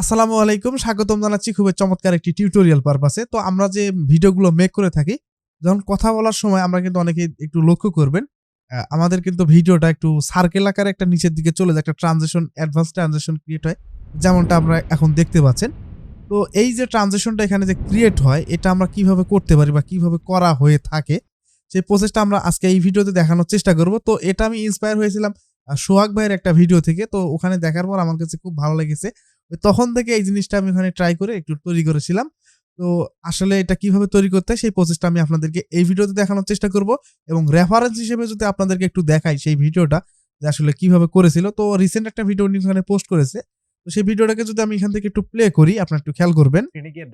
আসসালামু আলাইকুম, স্বাগতম জানাচ্ছি খুবই চমৎকার একটি টিউটোরিয়াল পারপাসে তো আমরা যে ভিডিওগুলো মেক করে থাকি, যখন কথা বলার সময় আমরা কিন্তু অনেকে একটু লক্ষ্য করবেন আমাদের কিন্তু ভিডিওটা একটু সার্কেল আকারে একটা নিচের দিকে চলে যায়, একটা ট্রানজেকশন অ্যাডভান্স ট্রানজেকশন ক্রিয়েট হয়, যেমনটা আমরা এখন দেখতে পাচ্ছেন। তো এই যে ট্রানজেকশনটা এখানে যে ক্রিয়েট হয়, এটা আমরা কীভাবে করতে পারি বা কীভাবে করা হয়ে থাকে, সেই প্রসেসটা আমরা আজকে এই ভিডিওতে দেখানোর চেষ্টা করব। তো এটা আমি ইন্সপায়ার হয়েছিলাম সোহাগ ভাইয়ের একটা ভিডিও থেকে। তো ওখানে দেখার পর আমার কাছে খুব ভালো লেগেছে। তখন থেকে এই জিনিসটা আমি ওখানে ট্রাই করে একটু তৈরি করেছিলাম। তো আসলে এটা কীভাবে তৈরি করতে সেই প্রসেসটা আমি আপনাদেরকে এই ভিডিওতে দেখানোর চেষ্টা করব এবং রেফারেন্স হিসেবে যদি আপনাদেরকে একটু দেখাই সেই ভিডিওটা যে আসলে কীভাবে করেছিল। তো রিসেন্ট একটা ভিডিও উনি ওখানে পোস্ট করেছে। তো সেই ভিডিওটাকে যদি আমি এখান থেকে একটু প্লে করি আপনারা একটু খেয়াল করবেন।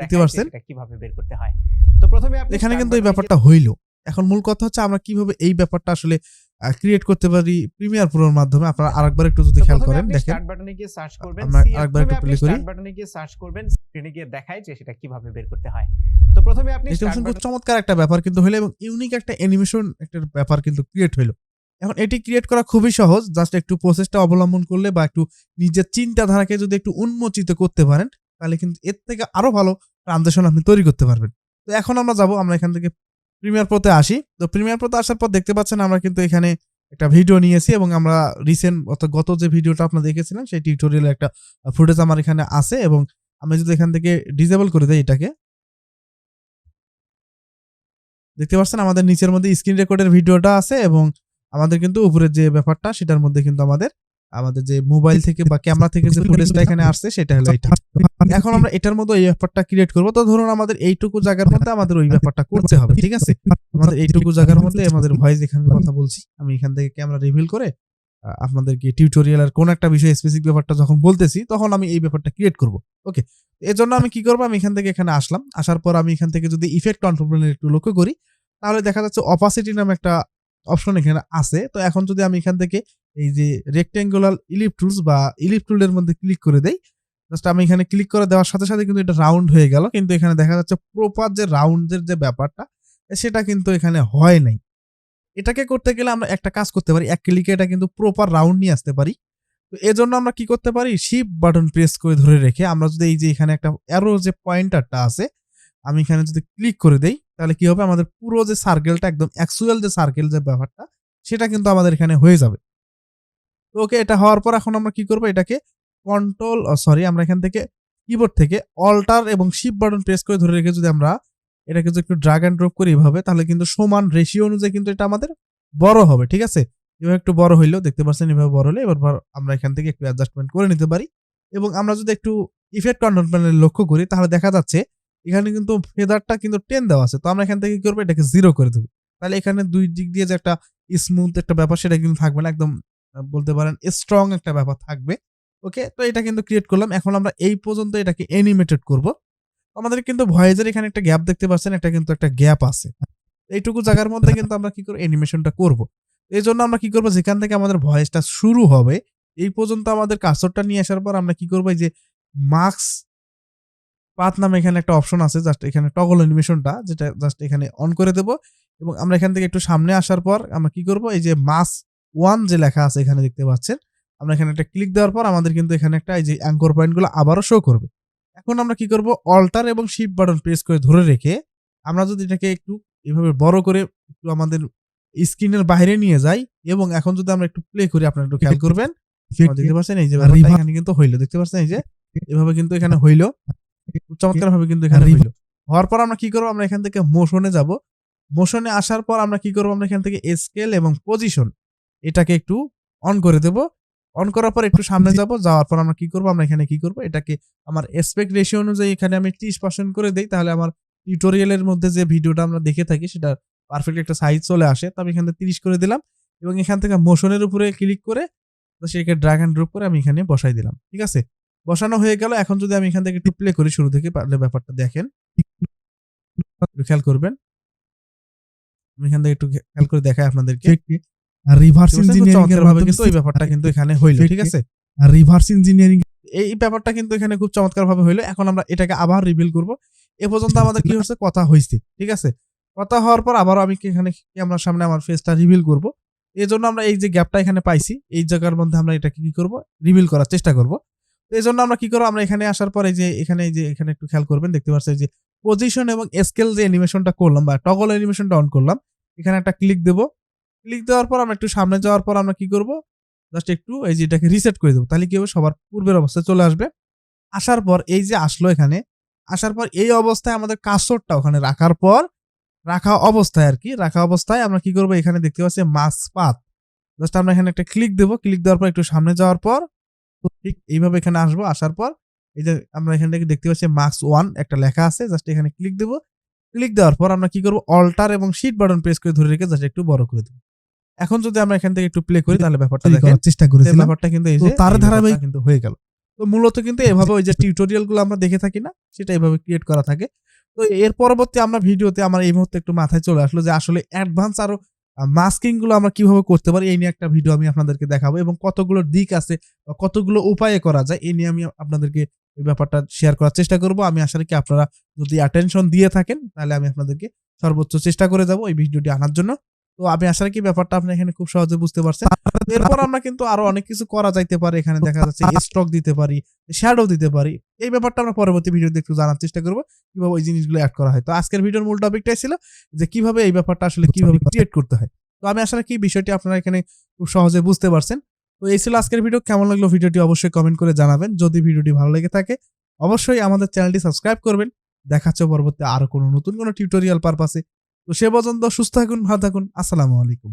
দেখতে পারছেন? কীভাবে বের করতে হয়। তো প্রথমে এখানে কিন্তু এই ব্যাপারটা হইল। এখন মূল কথা হচ্ছে আমরা কীভাবে এই ব্যাপারটা আসলে ক্রিয়েট করতে পারি প্রিমিয়ার প্রোর মাধ্যমে। আপনারা আরেকবার একটু যদি খেয়াল করেন দেখেন। start button-এ গিয়ে সার্চ করবেন আমরা আরেকবার একটু play করি। start button-এ গিয়ে সার্চ করবেন স্ক্রিনে গিয়ে দেখায় যে সেটা কীভাবে বের করতে হয়। তো প্রথমে আপনি start খুব চমৎকার একটা ব্যাপার কিন্তু হলো এবং ইউনিক একটা অ্যানিমেশন একটা ব্যাপার কিন্তু ক্রিয়েট হইল এখন এটি ক্রিয়েট করা খুবই সহজ জাস্ট একটু প্রসেসটা অবলম্বন করলে বা একটু নিজের চিন্তাধারাকে যদি একটু উন্মোচিত করতে পারেন তাহলে কিন্তু এর থেকে আরও ভালো ট্রানজেকশন আপনি তৈরি করতে পারবেন। তো এখন আমরা যাব আমরা এখান থেকে প্রিমিয়ার প্রোতে আসি। তো প্রিমিয়ার প্রোতে আসার পর দেখতে পাচ্ছেন আমরা কিন্তু এখানে একটা ভিডিও নিয়েছি এবং আমরা রিসেন্ট অর্থাৎ গত যে ভিডিওটা আপনারা দেখেছিলেন, সেই টিউটোরিয়ালের একটা ফুটেজ আমার এখানে আছে এবং আমি যদি এখান থেকে ডিজেবল করে দেই এটাকে, দেখতে পাচ্ছেন আমাদের নিচের মধ্যে স্ক্রিন রেকর্ডের ভিডিওটা আছে এবং আমাদের কিন্তু উপরের যে ব্যাপারটা, সেটার মধ্যে কিন্তু আমাদের আমাদের যে মোবাইল থেকে বা ক্যামেরা থেকে যে ফুটেজটা এখানে আসছে, সেটা হলো এটা এখন আমরা এটার মধ্যে এই ব্যাপারটা ক্রিয়েট করব। তো ধরুন আমাদের এইটুকু জায়গার মধ্যে আমাদের ওই ব্যাপারটা করতে হবে, ঠিক আছে? আমাদের এইটুকু জায়গার মধ্যে আমাদের ভয়েস এখানে কথা বলছি, আমি এখান থেকে ক্যামেরা রিভিল করে আপনাদেরকে টিউটোরিয়ালের কোন একটা বিষয়ে স্পেসিফিক ব্যাপারটা যখন বলতেছি, তখন আমি এই ব্যাপারটা ক্রিয়েট করব ওকে এর জন্য আমি কি করব? আমি এখান থেকে এখানে আসলাম। আসার পর আমি এখান থেকে যদি ইফেক্ট কন্ট্রোল একটু লক্ষ্য করি, তাহলে দেখা যাচ্ছে অপাসিটি নামে একটা অপশন এখানে আছে। তো এখন যদি আমি এখান থেকে এই যে রেক্টেঙ্গুলার ইলিপ টুলস বা ইলিপ টুলের মধ্যে ক্লিক করে দেই জাস্ট আমি এখানে ক্লিক করে দেওয়ার সাথে সাথে কিন্তু এটা রাউন্ড হয়ে গেল। কিন্তু এখানে দেখা যাচ্ছে প্রপার যে রাউন্ডের যে ব্যাপারটা, সেটা কিন্তু এখানে হয় নাই। এটাকে করতে গেলে আমরা একটা কাজ করতে পারি, এক ক্লিকে এটা কিন্তু প্রপার রাউন্ড নিয়ে আসতে পারি। তো এজন্য আমরা কি করতে পারি? শিপ বাটন প্রেস করে ধরে রেখে আমরা যদি এই যে এখানে একটা অ্যারো যে পয়েন্টারটা আছে, আমি এখানে যদি ক্লিক করে দেই, তাহলে কি হবে? আমাদের পুরো যে সার্কেলটা একদম অ্যাকচুয়াল যে সার্কেল যে ব্যাপারটা, সেটা কিন্তু আমাদের এখানে হয়ে যাবে। তো ওকে এটা হওয়ার পর এখন আমরা কি করব? এটাকে কন্ট্রোল সরি আমরা এখান থেকে কিবোর্ড থেকে অল্টার এবং শিপ বাটন প্রেস করে ধরে রেখে যদি আমরা এটাকে যদি একটু ড্রাগ অ্যান্ড ড্রপ করি এভাবে, তাহলে কিন্তু সমান রেশিও অনুযায়ী কিন্তু এটা আমাদের বড় হবে, ঠিক আছে? এভাবে একটু বড় হইলেও, দেখতে পাচ্ছেন, এভাবে বড় হলে এবার আমরা এখান থেকে একটু অ্যাডজাস্টমেন্ট করে নিতে পারি। এবং আমরা যদি একটু ইফেক্ট কন্ট্রোল প্যানেল লক্ষ্য করি, তাহলে দেখা যাচ্ছে এখানে কিন্তু ফেদারটা কিন্তু টেন দেওয়া আছে। তো আমরা এখান থেকে কি করব? এটাকে জিরো করে দেবো। তাহলে এখানে দুই দিক দিয়ে যে একটা স্মুথ একটা ব্যাপার, সেটা কিন্তু থাকবে না, একদম বলতে পারেন স্ট্রং একটা ব্যাপার থাকবে। ওকে তো এটা কিন্তু ক্রিয়েট করলাম। এখন আমরা এই পর্যন্ত এটাকে অ্যানিমেটেড করব। আমাদের কিন্তু ভয়েজের এখানে একটা গ্যাপ দেখতে পাচ্ছেন, এটা কিন্তু একটা গ্যাপ আছে। এইটুকু জায়গার মধ্যে কিন্তু আমরা কি করব অ্যানিমেশনটা করব? এই জন্য আমরা কি করব? যেখান থেকে আমাদের ভয়েসটা শুরু হবে, এই পর্যন্ত আমাদের কাসরটা নিয়ে আসার পর আমরা কি করব? এই যে মার্কস পাথ নামে এখানে একটা অপশন আছে জাস্ট এখানে টগল অ্যানিমেশনটা যেটা জাস্ট এখানে অন করে দেব। এবং আমরা এখান থেকে একটু সামনে আসার পর আমরা কি করব? এই যে মাস ওয়ান যে লেখা আছে এখানে দেখতে পাচ্ছেন আমরা এখানে একটা ক্লিক দেওয়ার পর আমাদের কিন্তু এখানে একটা এই যে অ্যাঙ্কর পয়েন্টগুলো আবারও শো করবে। এখন আমরা কি করব? অল্টার এবং শিপ বাটন প্রেস করে ধরে রেখে আমরা যদি এটাকে একটু এভাবে বড় করে একটু আমাদের স্ক্রিনের বাইরে নিয়ে যাই এবং এখন যদি আমরা একটু প্লে করি আপনারা একটু খেয়াল করবেন। দেখতে পাচ্ছেন এই যে এখানে কিন্তু হইল। দেখতে পাচ্ছেন এই যে এভাবে কিন্তু এখানে হইল। চমৎকার ভাবে কিন্তু এখানে হইল। হওয়ার পর আমরা কি করব? আমরা এখান থেকে মোশনে যাব। মোশনে আসার পর আমরা কি করব? আমরা এখান থেকে স্কেল এবং পজিশন এটাকে একটু অন করে দেব। অন করার পর একটু সামনে যাব যাওয়ার পর আমরা কি করব আমরা এখানে কি করব এটাকে আমার এসপেক্ট রেশিও অনুযায়ী এখানে আমি ত্রিশ পার্সেন্ট করে দেই তাহলে আমার টিউটোরিয়ালের মধ্যে যে ভিডিওটা আমরা দেখে থাকি সেটা পারফেক্ট একটা সাইজ চলে আসে। তো আমি এখান থেকে তিরিশ করে দিলাম এবং এখান থেকে মোশনের উপরে ক্লিক করে তো সেটাকে ড্রাগ অ্যান্ড ড্রপ করে আমি এখানে বসাই দিলাম ঠিক আছে? বসানো হয়ে গেল। এখন যদি আমি এখান থেকে একটু প্লে করি শুরু থেকে তাহলে ব্যাপারটা দেখেন। খেয়াল করবেন। আমি এখান থেকে একটু খেয়াল করে দেখাই আপনাদেরকে। রিভার্স ইঞ্জিনিয়ারিং চমৎকার ভাবে কিন্তু ওই ব্যাপারটা কিন্তু এখানে হইল ঠিক আছে? রিভার্স ইঞ্জিনিয়ারিং এই ব্যাপারটা কিন্তু এখানে খুব চমৎকার ভাবে হইল। এখন আমরা এটাকে আবার রিভিল করব। এ পর্যন্ত আমাদের কি হচ্ছে কথা হয়েছে ঠিক আছে? কথা হওয়ার পর আবার আমি এখানে ক্যামেরার সামনে আমার ফেসটা রিভিল করব। এই জন্য আমরা এই যে গ্যাপটা এখানে পাইছি এই জায়গার মধ্যে আমরা এটাকে কি করব? রিভিল করার চেষ্টা করব। এই জন্য আমরা কি করব? আমরা এখানে আসার পরে যে এখানে যে এখানে একটু খেয়াল করবেন দেখতে পাচ্ছেন যে পজিশন এবং স্কেল যে অ্যানিমেশনটা করলাম বা টগল অ্যানিমেশনটা অন করলাম এখানে একটা ক্লিক দেবো। ক্লিক দেওয়ার পর আমরা একটু সামনে যাওয়ার পর আমরা কি করব? জাস্ট একটু এই যে এটাকে রিসেট করে দেবো। তাহলে কি হবে? সবার পূর্বের অবস্থায় চলে আসবে। আসার পর এই যে আসলো এখানে, আসার পর এই অবস্থায় আমাদের কাসরটা ওখানে রাখার পর, রাখা অবস্থায় আর কি, রাখা অবস্থায় আমরা কি করব? এখানে দেখতে পাচ্ছি মাস পাত। জাস্ট আমরা এখানে একটা ক্লিক দেবো। ক্লিক দেওয়ার পর একটু সামনে যাওয়ার পর ঠিক এইভাবে এখানে আসব। আসার পর এই যে আমরা এখান থেকে দেখতে পাচ্ছি মার্কস ওয়ান একটা লেখা আছে। জাস্ট এখানে ক্লিক দেবো। ক্লিক দেওয়ার পর আমরা কি করব? অল্টার এবং শিট বাটন প্রেস করে ধরে রেখে জাস্ট একটু বড় করে দেবো। এখন যদি আমরা এখান থেকে একটু প্লে করি তাহলে ব্যাপারটা দেখেন। চেষ্টা করেছিলাম। ব্যাপারটা কিন্তু এই যে তার ধারাবাহিক- কিন্তু হয়ে গেল। তো মূলত কিন্তু এভাবে ওই যে টিউটোরিয়ালগুলো আমরা দেখে থাকি না সেটা এইভাবে ক্রিয়েট করা থাকে। তো এর পরবর্তী আমরা ভিডিওতে আমার এই মুহূর্তে একটু মাথায় চলে আসলো যে আসলে অ্যাডভান্স আরও মাস্কিংগুলো আমরা কীভাবে করতে পারি এই নিয়ে একটা ভিডিও আমি আপনাদেরকে দেখাবো এবং কতগুলো দিক আছে বা কতগুলো উপায়ে করা যায় এই নিয়ে আমি আপনাদেরকে এই ব্যাপারটা শেয়ার করার চেষ্টা করব। আমি আশা রাখি আপনারা যদি অ্যাটেনশন দিয়ে থাকেন তাহলে আমি আপনাদেরকে সর্বোচ্চ চেষ্টা করে যাব এই ভিডিওটি আনার জন্য। তো আমি আশা রাখি ব্যাপারটা আপনি এখানে খুব সহজে বুঝতে পারছেন। এরপর আমরা কিন্তু আরও অনেক কিছু করা যাইতে পারে এখানে দেখা যাচ্ছে স্টক দিতে পারি শ্যাডো দিতে পারি। এই ব্যাপারটা আমরা পরবর্তী ভিডিওতে একটু জানার চেষ্টা করব কীভাবে ওই জিনিসগুলো অ্যাড করা হয়। তো আজকের ভিডিওর মূল টপিকটাই ছিল যে কীভাবে এই ব্যাপারটা আসলে কীভাবে ক্রিয়েট করতে হয়। তো আমি আশা রাখি বিষয়টি আপনারা এখানে খুব সহজে বুঝতে পারছেন। তো এই ছিল আজকের ভিডিও কেমন লাগল ভিডিওটি অবশ্যই কমেন্ট করে জানাবেন। যদি ভিডিওটি ভালো লেগে থাকে অবশ্যই আমাদের চ্যানেলটি সাবস্ক্রাইব করবেন। দেখাচ্ছে পরবর্তী আরও কোনো নতুন কোনো টিউটোরিয়াল পারপাসে তো সে পর্যন্ত সুস্থ থাকুন ভালো থাকুন। আসসালামু আলাইকুম।